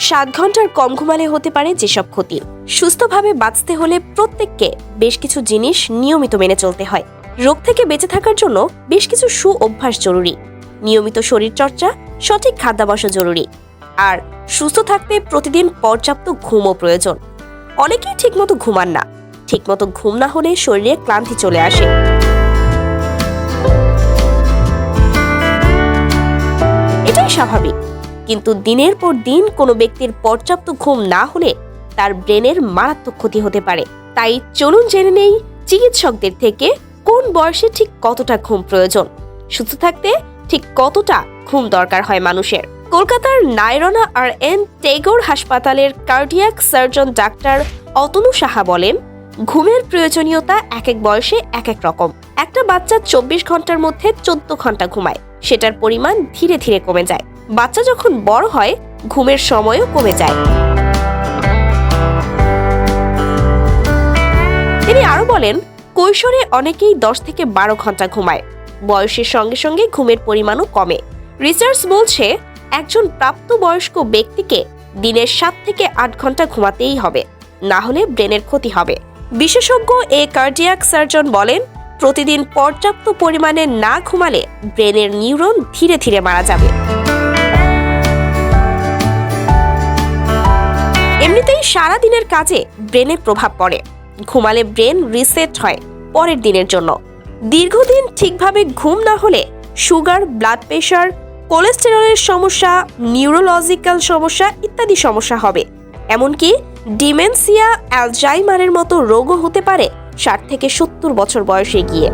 সাত ঘণ্টার কম ঘুমালে হতে পারে যেসব ক্ষতি। সুস্থভাবে বাঁচতে হলে প্রত্যেককে বেশ কিছু জিনিস নিয়মিত মেনে চলতে হয়। রোগ থেকে বেঁচে থাকার জন্য বেশ কিছু সু অভ্যাস জরুরি। নিয়মিত শরীরচর্চা, সঠিক খাদ্যাভ্যাসও জরুরি। আর সুস্থ থাকতে প্রতিদিন পর্যাপ্ত ঘুমও প্রয়োজন। অনেকেই ঠিকমতো ঘুমান না। ঠিকমতো ঘুম না হলে শরীরে ক্লান্তি চলে আসে। এটাই স্বাভাবিক। কিন্তু দিনের পর দিন কোনো ব্যক্তির পর্যাপ্ত ঘুম না হলে তার ব্রেনের মারাত্মক ক্ষতি হতে পারে। তাই চলুন জেনে নেই চিকিৎসকদের থেকে কোন বয়সে ঠিক কতটা ঘুম প্রয়োজন। সুস্থ থাকতে ঠিক কতটা ঘুম দরকার হয় মানুষের। কলকাতার নাইরনা আর এন টেগোর হাসপাতালের cardiac surgeon doctor Atanu Saha বলেন, ঘুমের প্রয়োজনীয়তা এক এক বয়সে এক এক রকম। একটা বাচ্চা চব্বিশ ঘণ্টার মধ্যে চোদ্দ ঘণ্টা ঘুমায়। সেটার পরিমাণ ধীরে ধীরে কমে যায়। বাচ্চা যখন বড় হয়, ঘুমের সময়ও কমে যায়। তিনি আরও বলেন, কৈশোরে অনেকেই দশ থেকে বারো ঘণ্টা ঘুমায়। বয়সের সঙ্গে সঙ্গে ঘুমের পরিমাণও কমে। রিসার্চ বলছে, একজন প্রাপ্তবয়স্ক ব্যক্তিকে দিনের সাত থেকে আট ঘণ্টা ঘুমাতেই হবে, না হলে ব্রেনের ক্ষতি হবে। বিশেষজ্ঞ এ কার্ডিয়াক সার্জন বলেন, প্রতিদিন পর্যাপ্ত পরিমাণে না ঘুমালে ব্রেনের নিউরন ধীরে ধীরে মারা যাবে। এমনিতেই সারা দিনের কাজে ব্রেনে প্রভাব পড়ে। ঘুমালে ব্রেন রিসেট হয় পরের দিনের জন্য। দীর্ঘদিন ঠিকভাবে ঘুম না হলে সুগার, ব্লাড প্রেশার, কোলেস্টেরলের সমস্যা, নিউরোলজিক্যাল সমস্যা ইত্যাদি সমস্যা হবে। এমনকি ডিমেনসিয়া, অ্যালজাইমারের মতো রোগও হতে পারে ষাট থেকে সত্তর বছর বয়সে গিয়ে।